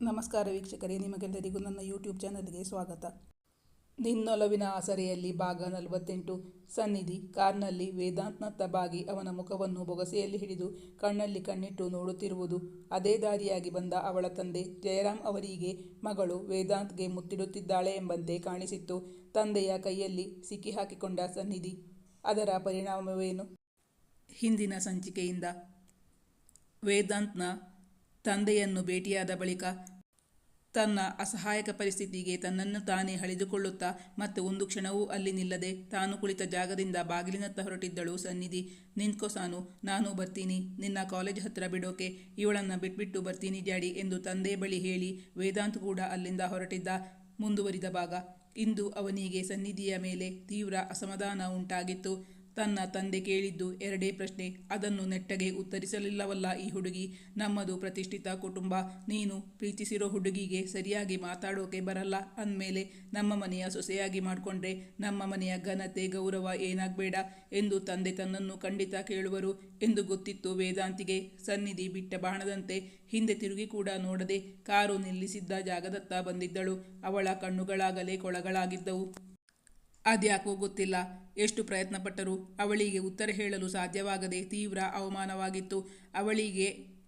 ನಮಸ್ಕಾರ ವೀಕ್ಷಕರೇ, ನಿಮಗೆಲ್ಲರಿಗೂ ನನ್ನ ಯೂಟ್ಯೂಬ್ ಚಾನಲ್ಗೆ ಸ್ವಾಗತ. ನಿನ್ನೊಲವಿನ ಆಸರೆಯಲ್ಲಿ ಭಾಗ ನಲವತ್ತೆಂಟು, ಸನ್ನಿಧಿ, ಕಾರ್ನಲ್ಲಿ ವೇದಾಂತ್ನತ್ತ ಬಾಗಿ ಅವನ ಮುಖವನ್ನು ಬೊಗಸೆಯಲ್ಲಿ ಹಿಡಿದು ಕಣ್ಣಲ್ಲಿ ಕಣ್ಣಿಟ್ಟು ನೋಡುತ್ತಿರುವುದು. ಅದೇ ದಾರಿಯಾಗಿ ಬಂದ ಅವಳ ತಂದೆ ಜಯರಾಮ್ ಅವರಿಗೆ ಮಗಳು ವೇದಾಂತ್ಗೆ ಮುತ್ತಿಡುತ್ತಿದ್ದಾಳೆ ಎಂಬಂತೆ ಕಾಣಿಸಿತ್ತು. ತಂದೆಯ ಕೈಯಲ್ಲಿ ಸಿಕ್ಕಿ ಹಾಕಿಕೊಂಡ ಸನ್ನಿಧಿ, ಅದರ ಪರಿಣಾಮವೇನು? ಹಿಂದಿನ ಸಂಚಿಕೆಯಿಂದ ವೇದಾಂತ್ನ ತಂದೆಯನ್ನು ಭೇಟಿಯಾದ ಬಳಿಕ ತನ್ನ ಅಸಹಾಯಕ ಪರಿಸ್ಥಿತಿಗೆ ತನ್ನನ್ನು ತಾನೇ ಹಳಿದುಕೊಳ್ಳುತ್ತಾ ಮತ್ತು ಒಂದು ಕ್ಷಣವೂ ಅಲ್ಲಿ ನಿಲ್ಲದೆ ತಾನು ಕುಳಿತ ಜಾಗದಿಂದ ಬಾಗಿಲಿನತ್ತ ಹೊರಟಿದ್ದಳು ಸನ್ನಿಧಿ. ನಿಂತ್ಕೋ ಸಾನು, ನಾನು ಬರ್ತೀನಿ. ನಿನ್ನ ಕಾಲೇಜ್ ಹತ್ತಿರ ಬಿಡೋಕೆ ಇವಳನ್ನು ಬಿಟ್ಬಿಟ್ಟು ಬರ್ತೀನಿ ಡ್ಯಾಡಿ ಎಂದು ತಂದೆ ಬಳಿ ಹೇಳಿ ವೇದಾಂತ್ ಕೂಡ ಅಲ್ಲಿಂದ ಹೊರಟಿದ್ದ ಮುಂದುವರಿದ ಭಾಗ. ಇಂದು ಅವನಿಗೆ ಸನ್ನಿಧಿಯ ಮೇಲೆ ತೀವ್ರ ಅಸಮಾಧಾನ ಉಂಟಾಗಿತ್ತು. ತನ್ನ ತಂದೆ ಕೇಳಿದ್ದು ಎರಡೇ ಪ್ರಶ್ನೆ. ಅದನ್ನು ನೆಟ್ಟಗೆ ಉತ್ತರಿಸಲಿಲ್ಲವಲ್ಲ ಈ ಹುಡುಗಿ. ನಮ್ಮದು ಪ್ರತಿಷ್ಠಿತ ಕುಟುಂಬ. ನೀನು ಪ್ರೀತಿಸಿರೋ ಹುಡುಗಿಗೆ ಸರಿಯಾಗಿ ಮಾತಾಡೋಕೆ ಬರಲ್ಲ. ಅಂದಮೇಲೆ ನಮ್ಮ ಮನೆಯ ಸೊಸೆಯಾಗಿ ಮಾಡಿಕೊಂಡ್ರೆ ನಮ್ಮ ಮನೆಯ ಘನತೆ, ಗೌರವ ಏನಾಗಬೇಡ ಎಂದು ತಂದೆ ತನ್ನನ್ನು ಖಂಡಿತ ಕೇಳುವರು ಎಂದು ಗೊತ್ತಿತ್ತು ವೇದಾಂತಿಗೆ. ಸನ್ನಿಧಿ ಬಿಟ್ಟ ಬಾಣದಂತೆ ಹಿಂದೆ ತಿರುಗಿ ಕೂಡ ನೋಡದೆ ಕಾರು ನಿಲ್ಲಿಸಿದ್ದ ಜಾಗದತ್ತ ಬಂದಿದ್ದಳು. ಅವಳ ಕಣ್ಣುಗಳಾಗಲೇ ಕೊಳಗಳಾಗಿದ್ದವು. ಅದ್ಯಾಕೋ ಗೊತ್ತಿಲ್ಲ. ಎಷ್ಟು ಪ್ರಯತ್ನಪಟ್ಟರೂ ಅವಳಿಗೆ ಉತ್ತರ ಹೇಳಲು ಸಾಧ್ಯವಾಗದೆ ತೀವ್ರ ಅವಮಾನವಾಗಿತ್ತು. ಅವಳಿಗೆ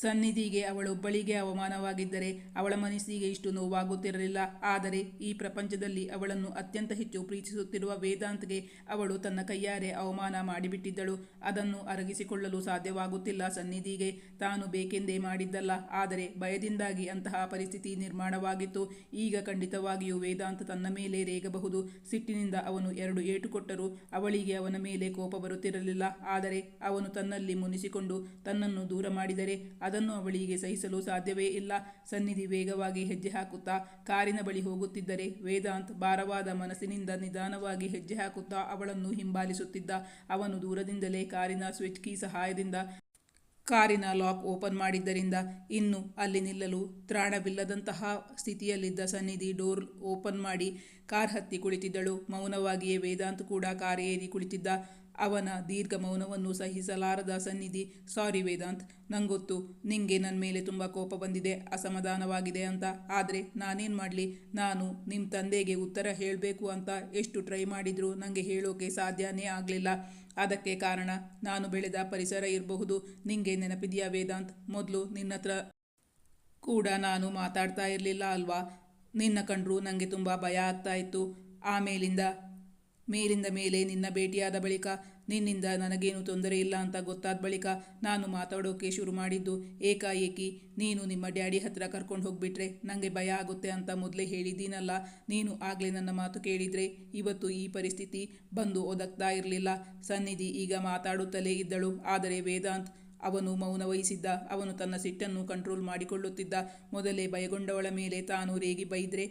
ಸನ್ನಿಧಿಗೆ ಅವಳೊಬ್ಬಳಿಗೆ ಅವಮಾನವಾಗಿದ್ದರೆ ಅವಳ ಮನಸ್ಸಿಗೆ ಇಷ್ಟು ನೋವಾಗುತ್ತಿರಲಿಲ್ಲ. ಆದರೆ ಈ ಪ್ರಪಂಚದಲ್ಲಿ ಅವಳನ್ನು ಅತ್ಯಂತ ಹೆಚ್ಚು ಪ್ರೀತಿಸುತ್ತಿರುವ ವೇದಾಂತ್ಗೆ ಅವಳು ತನ್ನ ಕೈಯಾರೆ ಅವಮಾನ ಮಾಡಿಬಿಟ್ಟಿದ್ದಳು. ಅದನ್ನು ಅರಗಿಸಿಕೊಳ್ಳಲು ಸಾಧ್ಯವಾಗುತ್ತಿಲ್ಲ ಸನ್ನಿಧಿಗೆ. ತಾನು ಬೇಕೆಂದೇ ಮಾಡಿದ್ದಲ್ಲ. ಆದರೆ ಭಯದಿಂದಾಗಿ ಅಂತಹ ಪರಿಸ್ಥಿತಿ ನಿರ್ಮಾಣವಾಗಿತ್ತು. ಈಗ ಖಂಡಿತವಾಗಿಯೂ ವೇದಾಂತ ತನ್ನ ಮೇಲೆ ರೇಗಬಹುದು. ಸಿಟ್ಟಿನಿಂದ ಅವನು ಎರಡು ಏಟು ಕೊಟ್ಟರು. ಅವಳಿಗೆ ಅವನ ಮೇಲೆ ಕೋಪ ಬರುತ್ತಿರಲಿಲ್ಲ. ಆದರೆ ಅವನು ತನ್ನಲ್ಲಿ ಮುನಿಸಿಕೊಂಡು ತನ್ನನ್ನು ದೂರ ಮಾಡಿದರೆ ಅದನ್ನು ಅವಳಿಗೆ ಸಹಿಸಲು ಸಾಧ್ಯವೇ ಇಲ್ಲ. ಸನ್ನಿಧಿ ವೇಗವಾಗಿ ಹೆಜ್ಜೆ ಹಾಕುತ್ತಾ ಕಾರಿನ ಬಳಿ ಹೋಗುತ್ತಿದ್ದರೆ ವೇದಾಂತ್ ಭಾರವಾದ ಮನಸ್ಸಿನಿಂದ ನಿಧಾನವಾಗಿ ಹೆಜ್ಜೆ ಹಾಕುತ್ತಾ ಅವಳನ್ನು ಹಿಂಬಾಲಿಸುತ್ತಿದ್ದ. ಅವನು ದೂರದಿಂದಲೇ ಕಾರಿನ ಸ್ವಿಚ್ ಕೀ ಸಹಾಯದಿಂದ ಕಾರಿನ ಲಾಕ್ ಓಪನ್ ಮಾಡಿದ್ದರಿಂದ ಇನ್ನು ಅಲ್ಲಿ ನಿಲ್ಲಲು ತ್ರಾಣವಿಲ್ಲದಂತಹ ಸ್ಥಿತಿಯಲ್ಲಿದ್ದ ಸನ್ನಿಧಿ ಡೋರ್ ಓಪನ್ ಮಾಡಿ ಕಾರ್ ಹತ್ತಿ ಕುಳಿತಿದ್ದಳು. ಮೌನವಾಗಿಯೇ ವೇದಾಂತ್ ಕೂಡ ಕಾರ್ ಏರಿ ಕುಳಿತಿದ್ದ. ಅವನ ದೀರ್ಘ ಮೌನವನ್ನು ಸಹಿಸಲಾರದ ಸನ್ನಿಧಿ. ಸಾರಿ ವೇದಾಂತ್, ನಂಗೊತ್ತು. ನಿಂಗೆ ನನ್ನ ಮೇಲೆ ತುಂಬ ಕೋಪ ಬಂದಿದೆ. ಅಸಮಾಧಾನವಾಗಿದೆ ಅಂತ. ಆದರೆ ನಾನೇನು ಮಾಡಲಿ? ನಾನು ನಿಮ್ಮ ತಂದೆಗೆ ಉತ್ತರ ಹೇಳಬೇಕು ಅಂತ ಎಷ್ಟು ಟ್ರೈ ಮಾಡಿದರೂ ನನಗೆ ಹೇಳೋಕೆ ಸಾಧ್ಯನೇ ಆಗಲಿಲ್ಲ. ಅದಕ್ಕೆ ಕಾರಣ ನಾನು ಬೆಳೆದ ಪರಿಸರ ಇರಬಹುದು. ನಿಂಗೆ ನೆನಪಿದೆಯಾ ವೇದಾಂತ್? ಮೊದಲು ನಿನ್ನ ಹತ್ರ ಕೂಡ ನಾನು ಮಾತಾಡ್ತಾ ಇರಲಿಲ್ಲ ಅಲ್ವಾ? ನಿನ್ನ ಕಂಡ್ರು ನನಗೆ ತುಂಬ ಭಯ ಆಗ್ತಾ ಇತ್ತು. ಆಮೇಲಿಂದ ಮೇಲಿಂದ ಮೇಲೆ ನಿನ್ನ ಭೇಟಿಯಾದ ಬಳಿಕ ನಿನ್ನಿಂದ ನನಗೇನು ತೊಂದರೆ ಇಲ್ಲ ಅಂತ ಗೊತ್ತಾದ ಬಳಿಕ ನಾನು ಮಾತಾಡೋಕೆ ಶುರು ಮಾಡಿದ್ದು, ಏಕಾಏಕಿ, ನೀನು ನಿಮ್ಮ ಡ್ಯಾಡಿ ಹತ್ರ ಕರ್ಕೊಂಡು ಹೋಗಿಬಿಟ್ರೆ ನನಗೆ ಭಯ ಆಗುತ್ತೆ ಅಂತ ಮೊದಲೇ ಹೇಳಿದ್ದೀನಲ್ಲ, ನೀನು ಆಗಲೇ ನನ್ನ ಮಾತು ಕೇಳಿದರೆ ಇವತ್ತು ಈ ಪರಿಸ್ಥಿತಿ ಬಂದು ಒದಗ್ತಾ ಇರಲಿಲ್ಲ. ಸನ್ನಿಧಿ ಈಗ ಮಾತಾಡುತ್ತಲೇ ಇದ್ದಳು, ಆದರೆ ವೇದಾಂತ್ ಅವನು ಮೌನ ವಹಿಸಿದ್ದ, ಅವನು ತನ್ನ ಸಿಟ್ಟನ್ನು ಕಂಟ್ರೋಲ್ ಮಾಡಿಕೊಳ್ಳುತ್ತಿದ್ದ, ಮೊದಲೇ ಭಯಗೊಂಡವಳ ಮೇಲೆ ತಾನು ರೇಗಿ ಬೈದ್ರೆ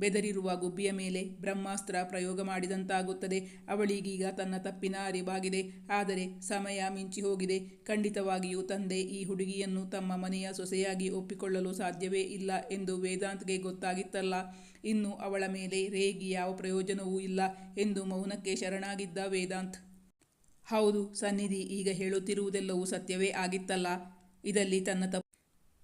ಬೆದರಿರುವ ಗುಬ್ಬಿಯ ಮೇಲೆ ಬ್ರಹ್ಮಾಸ್ತ್ರ ಪ್ರಯೋಗ ಮಾಡಿದಂತಾಗುತ್ತದೆ. ಅವಳಿಗೀಗ ತನ್ನ ತಪ್ಪಿನ ಅರಿವಾಗಿದೆ. ಆದರೆ ಸಮಯ ಮಿಂಚಿ ಹೋಗಿದೆ. ಖಂಡಿತವಾಗಿಯೂ ತಂದೆ ಈ ಹುಡುಗಿಯನ್ನು ತಮ್ಮ ಮನೆಯ ಸೊಸೆಯಾಗಿ ಒಪ್ಪಿಕೊಳ್ಳಲು ಸಾಧ್ಯವೇ ಇಲ್ಲ ಎಂದು ವೇದಾಂತ್ಗೆ ಗೊತ್ತಾಗಿತ್ತಲ್ಲ. ಇನ್ನು ಅವಳ ಮೇಲೆ ರೇಗಿ ಯಾವ ಪ್ರಯೋಜನವೂ ಇಲ್ಲ ಎಂದು ಮೌನಕ್ಕೆ ಶರಣಾಗಿದ್ದ ವೇದಾಂತ್. ಹೌದು, ಸನ್ನಿಧಿ ಈಗ ಹೇಳುತ್ತಿರುವುದೆಲ್ಲವೂ ಸತ್ಯವೇ ಆಗಿತ್ತಲ್ಲ. ಇದಲ್ಲಿ ತನ್ನ ತಪ್ಪು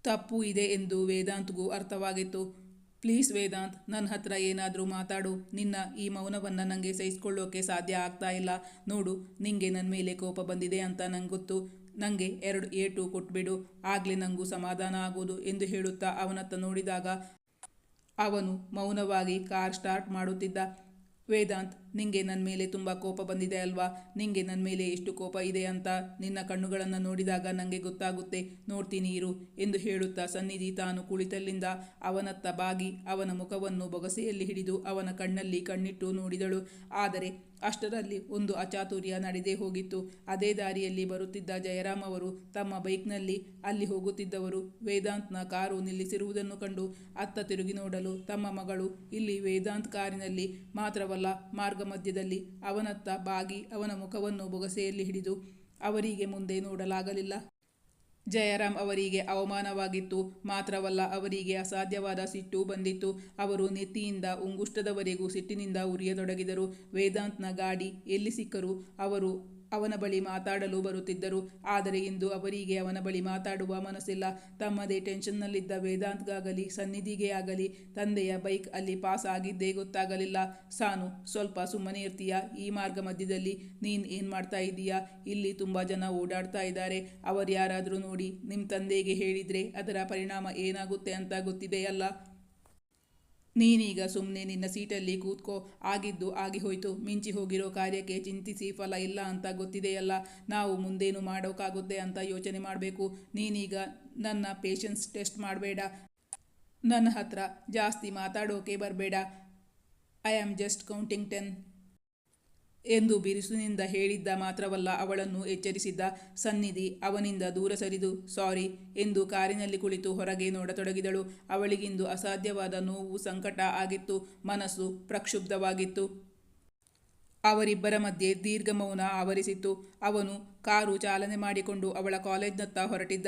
ತಪ್ಪು ಇದೆ ಎಂದು ವೇದಾಂತ್ಗೂ ಅರ್ಥವಾಗಿತ್ತು ಪ್ಲೀಸ್ ವೇದಾಂತ್ ನನ್ನ ಹತ್ರ ಏನಾದರೂ ಮಾತಾಡು. ನಿನ್ನ ಈ ಮೌನವನ್ನು ನನಗೆ ಸಹಿಸ್ಕೊಳ್ಳೋಕೆ ಸಾಧ್ಯ ಆಗ್ತಾ ಇಲ್ಲ. ನೋಡು, ನಿಂಗೆ ನನ್ನ ಮೇಲೆ ಕೋಪ ಬಂದಿದೆ ಅಂತ ನಂಗೆ ಗೊತ್ತು. ನನಗೆ ಎರಡು ಏಟು ಕೊಟ್ಬಿಡು. ಆಗಲೇ ನನಗೂ ಸಮಾಧಾನ ಆಗೋದು ಎಂದು ಹೇಳುತ್ತಾ ಅವನತ್ತ ನೋಡಿದಾಗ ಅವನು ಮೌನವಾಗಿ ಕಾರ್ ಸ್ಟಾರ್ಟ್ ಮಾಡುತ್ತಿದ್ದ. ವೇದಾಂತ್ ನಿಂಗೆ ನನ್ನ ಮೇಲೆ ತುಂಬ ಕೋಪ ಬಂದಿದೆ ಅಲ್ವಾ? ನಿಂಗೆ ನನ್ನ ಮೇಲೆ ಎಷ್ಟು ಕೋಪ ಇದೆ ಅಂತ ನಿನ್ನ ಕಣ್ಣುಗಳನ್ನು ನೋಡಿದಾಗ ನನಗೆ ಗೊತ್ತಾಗುತ್ತೆ. ನೋಡ್ತೀನಿ ಇರು ಎಂದು ಹೇಳುತ್ತಾ ಸನ್ನಿಧಿ ತಾನು ಕುಳಿತಲ್ಲಿಂದ ಅವನತ್ತ ಬಾಗಿ ಅವನ ಮುಖವನ್ನು ಬೊಗಸೆಯಲ್ಲಿ ಹಿಡಿದು ಅವನ ಕಣ್ಣಲ್ಲಿ ಕಣ್ಣಿಟ್ಟು ನೋಡಿದಳು. ಆದರೆ ಅಷ್ಟರಲ್ಲಿ ಒಂದು ಅಚಾತುರ್ಯ ನಡೆದೇ ಹೋಗಿತ್ತು. ಅದೇ ದಾರಿಯಲ್ಲಿ ಬರುತ್ತಿದ್ದ ಜಯರಾಮ್ ಅವರು ತಮ್ಮ ಬೈಕ್ನಲ್ಲಿ ಅಲ್ಲಿ ಹೋಗುತ್ತಿದ್ದವರು. ವೇದಾಂತ್ನ ಕಾರು ನಿಲ್ಲಿಸಿರುವುದನ್ನು ಕಂಡು ಅತ್ತ ತಿರುಗಿ ನೋಡಲು ತಮ್ಮ ಮಗಳು ಇಲ್ಲಿ ವೇದಾಂತ್ ಕಾರಿನಲ್ಲಿ ಮಾತ್ರವಲ್ಲ ಮಾರ್ಗ ಮಧ್ಯದಲ್ಲಿ ಅವನತ್ತ ಬಾಗಿ ಅವನ ಮುಖವನ್ನು ಬೊಗಸೆಯಲ್ಲಿ ಹಿಡಿದು ಅವರಿಗೆ ಮುಂದೆ ನೋಡಲಾಗಲಿಲ್ಲ. ಜಯರಾಮ್ ಅವರಿಗೆ ಅವಮಾನವಾಗಿತ್ತು. ಮಾತ್ರವಲ್ಲ, ಅವರಿಗೆ ಅಸಾಧ್ಯವಾದ ಸಿಟ್ಟು ಬಂದಿತ್ತು. ಅವರು ನೆತ್ತಿಯಿಂದ ಉಂಗುಷ್ಟದವರೆಗೂ ಸಿಟ್ಟಿನಿಂದ ಉರಿಯತೊಡಗಿದರು. ವೇದಾಂತ್ನ ಗಾಡಿ ಎಲ್ಲಿ ಸಿಕ್ಕರೂ ಅವರು ಅವನ ಬಳಿ ಮಾತಾಡಲು ಬರುತ್ತಿದ್ದರು. ಆದರೆ ಇಂದು ಅವರಿಗೆ ಅವನ ಬಳಿ ಮಾತಾಡುವ ಮನಸ್ಸಿಲ್ಲ. ತಮ್ಮದೇ ಟೆನ್ಷನ್ನಲ್ಲಿದ್ದ ವೇದಾಂತ್ಗಾಗಲಿ, ಸನ್ನಿಧಿಗೆ ಆಗಲಿ, ತಂದೆಯ ಬೈಕ್ ಅಲ್ಲಿ ಪಾಸ್ ಆಗಿದ್ದೇ ಗೊತ್ತಾಗಲಿಲ್ಲ. ಸಾನು, ಸ್ವಲ್ಪ ಸುಮ್ಮನೆ ಇರ್ತೀಯ? ಈ ಮಾರ್ಗ ಮಧ್ಯದಲ್ಲಿ ನೀನ್ ಏನು ಮಾಡ್ತಾ ಇದ್ದೀಯಾ? ಇಲ್ಲಿ ತುಂಬಾ ಜನ ಓಡಾಡ್ತಾ ಇದ್ದಾರೆ. ಅವರು ಯಾರಾದರೂ ನೋಡಿ ನಿಮ್ಮ ತಂದೆಗೆ ಹೇಳಿದ್ರೆ ಅದರ ಪರಿಣಾಮ ಏನಾಗುತ್ತೆ ಅಂತ ಗೊತ್ತಿದೆಯಲ್ಲ? ನೀನೀಗ ಸುಮ್ಮನೆ ನಿನ್ನ ಸೀಟಲ್ಲಿ ಕೂತ್ಕೋ, ಆಗಿದ್ದು ಆಗಿ ಹೋಯಿತು. ಮಿಂಚಿ ಹೋಗಿರೋ ಕಾರ್ಯಕ್ಕೆ ಚಿಂತಿಸಿ ಫಲ ಇಲ್ಲ ಅಂತ ಗೊತ್ತಿದೆಯಲ್ಲ. ನಾವು ಮುಂದೇನು ಮಾಡೋಕ್ಕಾಗುತ್ತೆ ಅಂತ ಯೋಚನೆ ಮಾಡಬೇಕು. ನೀನೀಗ ನನ್ನ ಪೇಷನ್ಸ್ ಟೆಸ್ಟ್ ಮಾಡಬೇಡ. ನನ್ನ ಹತ್ರ ಜಾಸ್ತಿ ಮಾತಾಡೋಕೆ ಬರಬೇಡ. I am just counting ten ಎಂದು ಬಿರುಸಿನಿಂದ ಹೇಳಿದ್ದ ಮಾತ್ರವಲ್ಲ, ಅವಳನ್ನು ಎಚ್ಚರಿಸಿದ್ದ ಸನ್ನಿಧಿ ಅವನಿಂದ ದೂರ ಸರಿದು, ಸಾರಿ ಎಂದು ಕಾರಿನಲ್ಲಿ ಕುಳಿತು ಹೊರಗೆ ನೋಡತೊಡಗಿದಳು. ಅವಳಿಗಿಂದು ಅಸಾಧ್ಯವಾದ ನೋವು ಸಂಕಟ ಆಗಿತ್ತು, ಮನಸ್ಸು ಪ್ರಕ್ಷುಬ್ಧವಾಗಿತ್ತು. ಅವರಿಬ್ಬರ ಮಧ್ಯೆ ದೀರ್ಘ ಮೌನ ಆವರಿಸಿತ್ತು. ಅವನು ಕಾರು ಚಾಲನೆ ಮಾಡಿಕೊಂಡು ಅವಳ ಕಾಲೇಜ್ನತ್ತ ಹೊರಟಿದ್ದ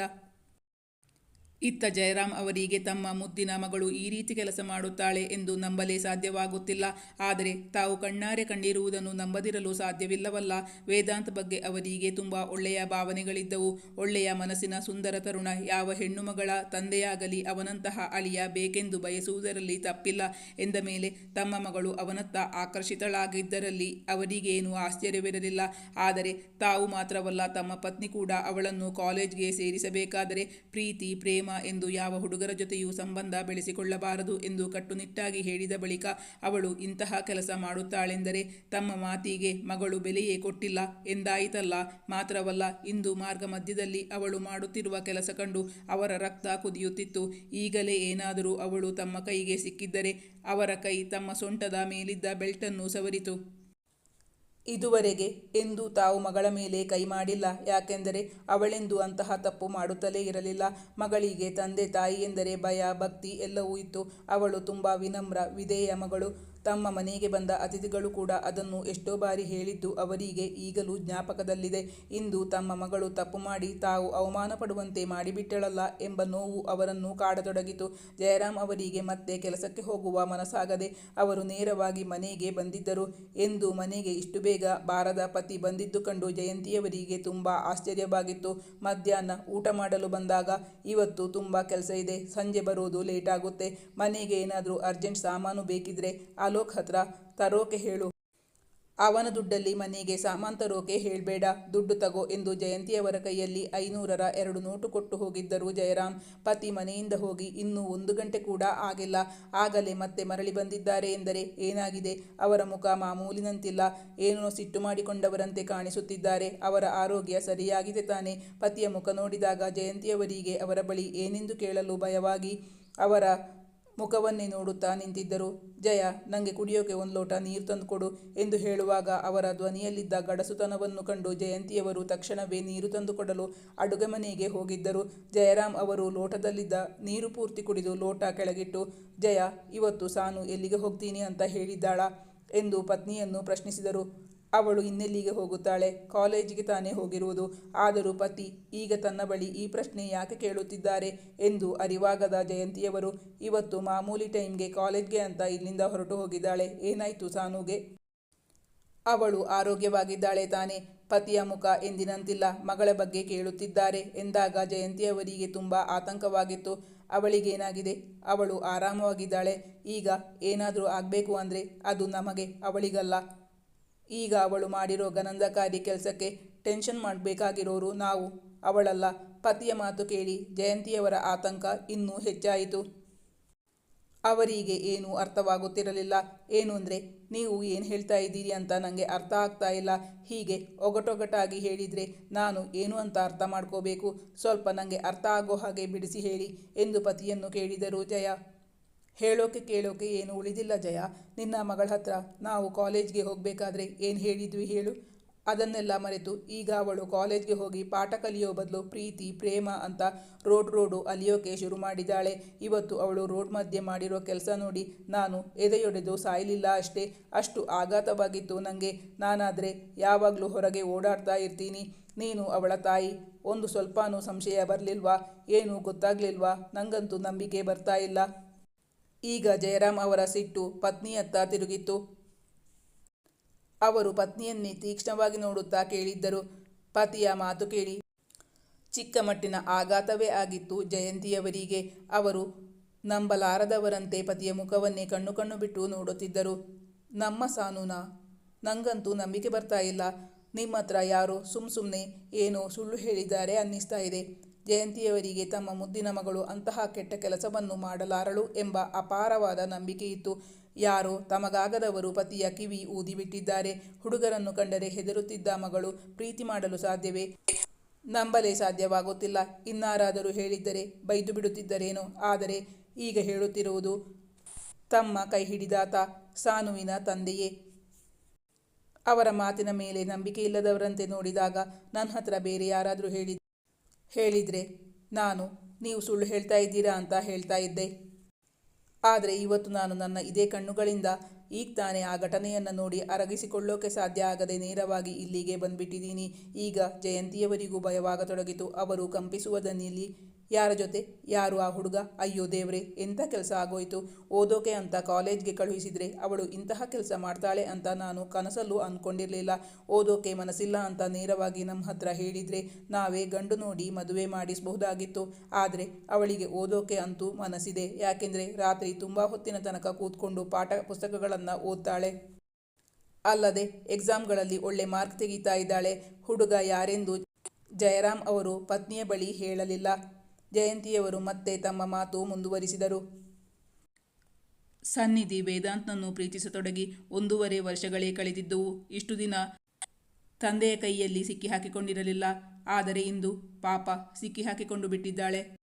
ಇತ್ತ ಜಯರಾಮ್ ಅವರಿಗೆ ತಮ್ಮ ಮುದ್ದಿನ ಮಗಳು ಈ ರೀತಿ ಕೆಲಸ ಮಾಡುತ್ತಾಳೆ ಎಂದು ನಂಬಲೇ ಸಾಧ್ಯವಾಗುತ್ತಿಲ್ಲ. ಆದರೆ ತಾವು ಕಣ್ಣಾರೆ ಕಂಡಿರುವುದನ್ನು ನಂಬದಿರಲು ಸಾಧ್ಯವಿಲ್ಲವಲ್ಲ. ವೇದಾಂತ್ ಬಗ್ಗೆ ಅವರಿಗೆ ತುಂಬ ಒಳ್ಳೆಯ ಭಾವನೆಗಳಿದ್ದವು. ಒಳ್ಳೆಯ ಮನಸ್ಸಿನ ಸುಂದರ ತರುಣ, ಯಾವ ಹೆಣ್ಣು ಮಗಳ ತಂದೆಯಾಗಲಿ ಅವನಂತಹ ಅಳಿಯ ಬೇಕೆಂದು ಬಯಸುವುದರಲ್ಲಿ ತಪ್ಪಿಲ್ಲ ಎಂದ ಮೇಲೆ ತಮ್ಮ ಮಗಳು ಅವನತ್ತ ಆಕರ್ಷಿತಳಾಗಿದ್ದರಲ್ಲಿ ಅವರಿಗೇನು ಆಶ್ಚರ್ಯವಿರಲಿಲ್ಲ. ಆದರೆ ತಾವು ಮಾತ್ರವಲ್ಲ, ತಮ್ಮ ಪತ್ನಿ ಕೂಡ ಅವಳನ್ನು ಕಾಲೇಜ್ಗೆ ಸೇರಿಸಬೇಕಾದರೆ ಪ್ರೀತಿ, ಪ್ರೇಮ ಎಂದು ಯಾವ ಹುಡುಗರ ಜೊತೆಯೂ ಸಂಬಂಧ ಬೆಳೆಸಿಕೊಳ್ಳಬಾರದು ಎಂದು ಕಟ್ಟುನಿಟ್ಟಾಗಿ ಹೇಳಿದ ಬಳಿಕ ಅವಳು ಇಂತಹ ಕೆಲಸ ಮಾಡುತ್ತಾಳೆಂದರೆ ತಮ್ಮ ಮಾತಿಗೆ ಮಗಳು ಬೆಲೆಯೇ ಕೊಟ್ಟಿಲ್ಲ ಎಂದಾಯಿತಲ್ಲ. ಮಾತ್ರವಲ್ಲ, ಇಂದು ಮಾರ್ಗ ಮಧ್ಯದಲ್ಲಿ ಅವಳು ಮಾಡುತ್ತಿರುವ ಕೆಲಸ ಕಂಡು ಅವರ ರಕ್ತ ಕುದಿಯುತ್ತಿತ್ತು. ಈಗಲೇ ಏನಾದರೂ ಅವಳು ತಮ್ಮ ಕೈಗೆ ಸಿಕ್ಕಿದ್ದರೆ ಅವರ ಕೈ ತಮ್ಮ ಸೊಂಟದ ಮೇಲಿದ್ದ ಬೆಲ್ಟನ್ನು ಸವರಿತು. ಇದುವರೆಗೆ ಎಂದೂ ತಾವು ಮಗಳ ಮೇಲೆ ಕೈ ಮಾಡಿಲ್ಲ. ಯಾಕೆಂದರೆ ಅವಳೆಂದು ಅಂತಹ ತಪ್ಪು ಮಾಡುತ್ತಲೇ ಇರಲಿಲ್ಲ. ಮಗಳಿಗೆ ತಂದೆ ತಾಯಿ ಎಂದರೆ ಭಯ, ಭಕ್ತಿ ಎಲ್ಲವೂ ಇತ್ತು. ಅವಳು ತುಂಬ ವಿನಮ್ರ, ವಿಧೇಯ ಮಗಳು. ತಮ್ಮ ಮನೆಗೆ ಬಂದ ಅತಿಥಿಗಳು ಕೂಡ ಅದನ್ನು ಎಷ್ಟೋ ಬಾರಿ ಹೇಳಿದ್ದು ಅವರಿಗೆ ಈಗಲೂ ಜ್ಞಾಪಕದಲ್ಲಿದೆ. ಇಂದು ತಮ್ಮ ಮಗಳು ತಪ್ಪು ಮಾಡಿ ತಾವು ಅವಮಾನ ಪಡುವಂತೆ ಮಾಡಿಬಿಟ್ಟಳಲ್ಲ ಎಂಬ ನೋವು ಅವರನ್ನು ಕಾಡತೊಡಗಿತು. ಜಯರಾಮ್ ಅವರಿಗೆ ಮತ್ತೆ ಕೆಲಸಕ್ಕೆ ಹೋಗುವ ಮನಸ್ಸಾಗದೆ ಅವರು ನೇರವಾಗಿ ಮನೆಗೆ ಬಂದಿದ್ದರು. ಎಂದು ಮನೆಗೆ ಇಷ್ಟು ಬೇಗ ಬಾರದ ಪತಿ ಬಂದಿದ್ದು ಕಂಡು ಜಯಂತಿಯವರಿಗೆ ತುಂಬ ಆಶ್ಚರ್ಯವಾಗಿತ್ತು. ಮಧ್ಯಾಹ್ನ ಊಟ ಮಾಡಲು ಬಂದಾಗ ಇವತ್ತು ತುಂಬ ಕೆಲಸ ಇದೆ. ಸಂಜೆ ಬರೋದು ಲೇಟ್ ಆಗುತ್ತೆ ಮನೆಗೆ ಏನಾದರೂ ಅರ್ಜೆಂಟ್ ಸಾಮಾನು ಬೇಕಿದ್ರೆ ಅಲೋಕ್ ಹತ್ರ ತರೋಕೆ ಹೇಳು. ಅವನ ದುಡ್ಡಲ್ಲಿ ಮನೆಗೆ ಸಾಮಾನ್ ತರೋಕೆ ಹೇಳ್ಬೇಡ, ದುಡ್ಡು ತಗೋ ಎಂದು ಜಯಂತಿಯವರ ಕೈಯಲ್ಲಿ ಐನೂರರ ಎರಡು ನೋಟು ಕೊಟ್ಟು ಹೋಗಿದ್ದರು ಜಯರಾಮ್ ಪತಿ ಮನೆಯಿಂದ ಹೋಗಿ ಇನ್ನೂ ಒಂದು ಗಂಟೆ ಕೂಡ ಆಗಿಲ್ಲ. ಆಗಲೇ ಮತ್ತೆ ಮರಳಿ ಬಂದಿದ್ದಾರೆ ಎಂದರೆ ಏನಾಗಿದೆ? ಅವರ ಮುಖ ಮಾಮೂಲಿನಂತಿಲ್ಲ. ಏನೋ ಸಿಟ್ಟು ಮಾಡಿಕೊಂಡವರಂತೆ ಕಾಣಿಸುತ್ತಿದ್ದಾರೆ. ಅವರ ಆರೋಗ್ಯ ಸರಿಯಾಗಿದೆ ತಾನೆ. ಪತಿಯ ಮುಖ ನೋಡಿದಾಗ ಜಯಂತಿಯವರಿಗೆ ಅವರ ಬಳಿ ಏನೆಂದು ಕೇಳಲು ಭಯವಾಗಿ ಅವರ ಮುಖವನ್ನೇ ನೋಡುತ್ತಾ ನಿಂತಿದ್ದರು. ಜಯ ನನಗೆ ಕುಡಿಯೋಕೆ ಒಂದು ಲೋಟ ನೀರು ತಂದುಕೊಡು ಎಂದು ಹೇಳುವಾಗ ಅವರ ಧ್ವನಿಯಲ್ಲಿದ್ದ ಗಡಸುತನವನ್ನು ಕಂಡು ಜಯಂತಿಯವರು ತಕ್ಷಣವೇ ನೀರು ತಂದುಕೊಡಲು ಅಡುಗೆ ಮನೆಗೆ ಹೋಗಿದ್ದರು. ಜಯರಾಮ್ ಅವರು ಲೋಟದಲ್ಲಿದ್ದ ನೀರು ಪೂರ್ತಿ ಕುಡಿದು ಲೋಟ ಕೆಳಗಿಟ್ಟು, ಜಯ, ಇವತ್ತು ಸಾನು ಎಲ್ಲಿಗೆ ಹೋಗ್ತೀನಿ ಅಂತ ಹೇಳಿದ್ದಾಳ? ಎಂದು ಪತ್ನಿಯನ್ನು ಪ್ರಶ್ನಿಸಿದರು. ಅವಳು ಇನ್ನೆಲ್ಲಿಗೆ ಹೋಗುತ್ತಾಳೆ? ಕಾಲೇಜಿಗೆ ತಾನೇ ಹೋಗಿರುವುದು. ಆದರೂ ಪತಿ, ಈಗ ತನ್ನ ಬಳಿ ಈ ಪ್ರಶ್ನೆ ಯಾಕೆ ಕೇಳುತ್ತಿದ್ದಾರೆ ಎಂದು ಅರಿವಾಗದ ಜಯಂತಿಯವರು, ಇವತ್ತು ಮಾಮೂಲಿ ಟೈಮ್ಗೆ ಕಾಲೇಜ್ಗೆ ಅಂತ ಇಲ್ಲಿಂದ ಹೊರಟು ಹೋಗಿದ್ದಾಳೆ. ಏನಾಯ್ತು ಸಾನುಗೆ? ಅವಳು ಆರೋಗ್ಯವಾಗಿದ್ದಾಳೆ ತಾನೆ. ಪತಿಯ ಮುಖ ಎಂದಿನಂತಿಲ್ಲ. ಮಗಳ ಬಗ್ಗೆ ಕೇಳುತ್ತಿದ್ದಾರೆ ಎಂದಾಗ ಜಯಂತಿಯವರಿಗೆ ತುಂಬ ಆತಂಕವಾಗಿತ್ತು. ಅವಳಿಗೇನಾಗಿದೆ? ಅವಳು ಆರಾಮವಾಗಿದ್ದಾಳೆ. ಈಗ ಏನಾದರೂ ಆಗಬೇಕು ಅಂದರೆ ಅದು ನಮಗೆ ಅವಳಿಗಲ್ಲ. ಈಗ ಅವಳು ಮಾಡಿರೋ ಗನಂದಕಾರಿ ಕೆಲಸಕ್ಕೆ ಟೆನ್ಷನ್ ಮಾಡಬೇಕಾಗಿರೋರು ನಾವು. ಅವಳಲ್ಲ. ಪತಿಯ ಮಾತು ಕೇಳಿ ಜಯಂತಿಯವರ ಆತಂಕ ಇನ್ನೂ ಹೆಚ್ಚಾಯಿತು. ಅವರಿಗೆ ಏನೂ ಅರ್ಥವಾಗುತ್ತಿರಲಿಲ್ಲ. ಏನು ಅಂದರೆ, ನೀವು ಏನು ಹೇಳ್ತಾ ಇದ್ದೀರಿ ಅಂತ ನನಗೆ ಅರ್ಥ ಆಗ್ತಾ ಇಲ್ಲ. ಹೀಗೆ ಒಗಟೊಗಟಾಗಿ ಹೇಳಿದರೆ ನಾನು ಏನು ಅಂತ ಅರ್ಥ ಮಾಡ್ಕೋಬೇಕು? ಸ್ವಲ್ಪ ನನಗೆ ಅರ್ಥ ಆಗೋ ಹಾಗೆ ಬಿಡಿಸಿ ಹೇಳಿ ಎಂದು ಪತಿಯನ್ನು ಕೇಳಿದರು ಜಯ. ಹೇಳೋಕೆ ಕೇಳೋಕೆ ಏನು ಉಳಿದಿಲ್ಲ ಜಯ. ನಿನ್ನ ಮಗಳ ಹತ್ರ ನಾವು ಕಾಲೇಜ್ಗೆ ಹೋಗಬೇಕಾದ್ರೆ ಏನು ಹೇಳಿದ್ವಿ ಹೇಳು. ಅದನ್ನೆಲ್ಲ ಮರೆತು ಈಗ ಅವಳು ಕಾಲೇಜ್ಗೆ ಹೋಗಿ ಪಾಠ ಕಲಿಯೋ ಬದಲು ಪ್ರೀತಿ, ಪ್ರೇಮ ಅಂತ ರೋಡ್ ರೋಡು ಅಲಿಯೋಕೆ ಶುರು ಮಾಡಿದ್ದಾಳೆ. ಇವತ್ತು ಅವಳು ರೋಡ್ ಮಧ್ಯೆ ಮಾಡಿರೋ ಕೆಲಸ ನೋಡಿ ನಾನು ಎದೆಯೊಡೆದು ಸಾಯಲಿಲ್ಲ ಅಷ್ಟೇ. ಅಷ್ಟು ಆಘಾತವಾಗಿತ್ತು ನನಗೆ ನಾನಾದರೆ ಯಾವಾಗಲೂ ಹೊರಗೆ ಓಡಾಡ್ತಾ ಇರ್ತೀನಿ. ನೀನು ಅವಳ ತಾಯಿ. ಒಂದು ಸ್ವಲ್ಪನೂ ಸಂಶಯ ಬರಲಿಲ್ವಾ? ಏನೂ ಗೊತ್ತಾಗಲಿಲ್ವಾ? ನನಗಂತೂ ನಂಬಿಕೆ ಬರ್ತಾ ಇಲ್ಲ. ಈಗ ಜಯರಾಮ್ ಅವರ ಸಿಟ್ಟು ಪತ್ನಿಯತ್ತ ತಿರುಗಿತ್ತು. ಅವರು ಪತ್ನಿಯನ್ನೇ ತೀಕ್ಷ್ಣವಾಗಿ ನೋಡುತ್ತಾ ಕೇಳಿದ್ದರು. ಪತಿಯ ಮಾತು ಕೇಳಿ. ಚಿಕ್ಕ ಮಟ್ಟಿನ ಆಘಾತವೇ ಆಗಿತ್ತು ಜಯಂತಿಯವರಿಗೆ. ಅವರು ನಂಬಲಾರದವರಂತೆ ಪತಿಯ ಮುಖವನ್ನೇ ಕಣ್ಣು ಕಣ್ಣು ಬಿಟ್ಟು ನೋಡುತ್ತಿದ್ದರು. ನಮ್ಮ ಸಾನುನಾ, ನಂಗಂತೂ ನಂಬಿಕೆ ಬರ್ತಾ ಇಲ್ಲ. ನಿಮ್ಮ ಹತ್ರ ಯಾರೋ ಸುಮ್ ಸುಮ್ಮನೆ ಏನೋ ಸುಳ್ಳು ಹೇಳಿದ್ದಾರೆ ಅನ್ನಿಸ್ತಾ ಇದೆ. ಜಯಂತಿಯವರಿಗೆ ತಮ್ಮ ಮುದ್ದಿನ ಮಗಳು ಅಂತಹ ಕೆಟ್ಟ ಕೆಲಸವನ್ನು ಮಾಡಲಾರಳು ಎಂಬ ಅಪಾರವಾದ ನಂಬಿಕೆಯಿತ್ತು. ಯಾರೋ ತಮಗಾಗದವರು ಪತಿಯ ಕಿವಿ ಊದಿಬಿಟ್ಟಿದ್ದಾರೆ. ಹುಡುಗರನ್ನು ಕಂಡರೆ ಹೆದರುತ್ತಿದ್ದ ಮಗಳು, ಪ್ರೀತಿ ಮಾಡಲು ಸಾಧ್ಯವೇ? ನಂಬಲೇ ಸಾಧ್ಯವಾಗುತ್ತಿಲ್ಲ. ಇನ್ನಾರಾದರೂ ಹೇಳಿದ್ದರೆ ಬೈದು ಬಿಡುತ್ತಿದ್ದರೇನೋ? ಆದರೆ ಈಗ ಹೇಳುತ್ತಿರುವುದು ತಮ್ಮ ಕೈ ಹಿಡಿದಾತ ಸಾನುವಿನ ತಂದೆಯೇ. ಅವರ ಮಾತಿನ ಮೇಲೆ ನಂಬಿಕೆ ಇಲ್ಲದವರಂತೆ ನೋಡಿದಾಗ ನನ್ನ ಹತ್ರ ಬೇರೆ ಯಾರಾದರೂ ಹೇಳಿ ಹೇಳಿದರೆ, ನಾನು, ನೀವು ಸುಳ್ಳು ಹೇಳ್ತಾ ಇದ್ದೀರಾ ಅಂತ ಹೇಳ್ತಾ ಇದ್ದೆ. ಆದರೆ ಇವತ್ತು ನಾನು ನನ್ನ ಇದೇ ಕಣ್ಣುಗಳಿಂದ ಈಗ ತಾನೇ ಆ ಘಟನೆಯನ್ನು ನೋಡಿ ಅರಗಿಸಿಕೊಳ್ಳೋಕೆ ಸಾಧ್ಯ ಆಗದೆ ನೇರವಾಗಿ ಇಲ್ಲಿಗೆ ಬಂದ್ಬಿಟ್ಟಿದ್ದೀನಿ. ಈಗ ಜಯಂತಿಯವರಿಗೂ ಭಯವಾಗತೊಡಗಿತು. ಅವರು ಕಂಪಿಸುವ ದನಿಯಲ್ಲಿ ಯಾರ ಜೊತೆ? ಯಾರು ಆ ಹುಡುಗ? ಅಯ್ಯೋ ದೇವ್ರೆ, ಎಂಥ ಕೆಲಸ ಆಗೋಯ್ತು? ಓದೋಕೆ ಅಂತ ಕಾಲೇಜ್ಗೆ ಕಳುಹಿಸಿದರೆ ಅವಳು ಇಂತಹ ಕೆಲಸ ಮಾಡ್ತಾಳೆ ಅಂತ ನಾನು ಕನಸಲ್ಲೂ ಅಂದ್ಕೊಂಡಿರಲಿಲ್ಲ ಓದೋಕೆ ಮನಸ್ಸಿಲ್ಲ ಅಂತ ನೇರವಾಗಿ ನಮ್ಮ ಹತ್ರ ಹೇಳಿದರೆ ನಾವೇ ಗಂಡು ನೋಡಿ ಮದುವೆ ಮಾಡಿಸಬಹುದಾಗಿತ್ತು. ಆದರೆ ಅವಳಿಗೆ ಓದೋಕೆ ಅಂತೂ ಮನಸ್ಸಿದೆ. ಯಾಕೆಂದರೆ ರಾತ್ರಿ ತುಂಬ ಹೊತ್ತಿನ ತನಕ ಕೂತ್ಕೊಂಡು ಪಾಠ ಪುಸ್ತಕಗಳನ್ನು ಓದ್ತಾಳೆ. ಅಲ್ಲದೆ ಎಕ್ಸಾಮ್ಗಳಲ್ಲಿ ಒಳ್ಳೆ ಮಾರ್ಕ್ ತೆಗೀತಾ ಇದ್ದಾಳೆ. ಹುಡುಗ ಯಾರೆಂದು ಜಯರಾಮ್ ಅವರು ಪತ್ನಿಯ ಬಳಿ ಹೇಳಲಿಲ್ಲ. ಜಯಂತಿಯವರು ಮತ್ತೆ ತಮ್ಮ ಮಾತು ಮುಂದುವರಿಸಿದರು. ಸನ್ನಿಧಿ ವೇದಾಂತ್ನನ್ನು ಪ್ರೀತಿಸತೊಡಗಿ ಒಂದೂವರೆ ವರ್ಷಗಳೇ ಕಳೆದಿದ್ದುವು. ಇಷ್ಟು ದಿನ ತಂದೆಯ ಕೈಯಲ್ಲಿ ಸಿಕ್ಕಿ ಹಾಕಿಕೊಂಡಿರಲಿಲ್ಲ ಆದರೆ ಇಂದು ಪಾಪ ಸಿಕ್ಕಿ ಹಾಕಿಕೊಂಡು ಬಿಟ್ಟಿದ್ದಾಳೆ.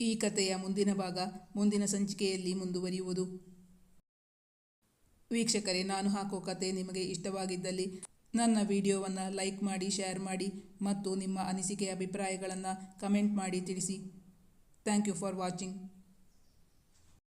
ಈ ಕಥೆಯ ಮುಂದಿನ ಭಾಗ ಮುಂದಿನ ಸಂಚಿಕೆಯಲ್ಲಿ ಮುಂದುವರಿಯುವುದು. ವೀಕ್ಷಕರೇ, ನಾನು ಹಾಕೋ ಕತೆ ನಿಮಗೆ ಇಷ್ಟವಾಗಿದ್ದಲ್ಲಿ ನನ್ನ ವಿಡಿಯೋವನ್ನು ಲೈಕ್ ಮಾಡಿ ಶೇರ್ ಮಾಡಿ ಮತ್ತು ನಿಮ್ಮ ಅನಿಸಿಕೆ, ಅಭಿಪ್ರಾಯಗಳನ್ನು ಕಮೆಂಟ್ ಮಾಡಿ ತಿಳಿಸಿ. Thank you for watching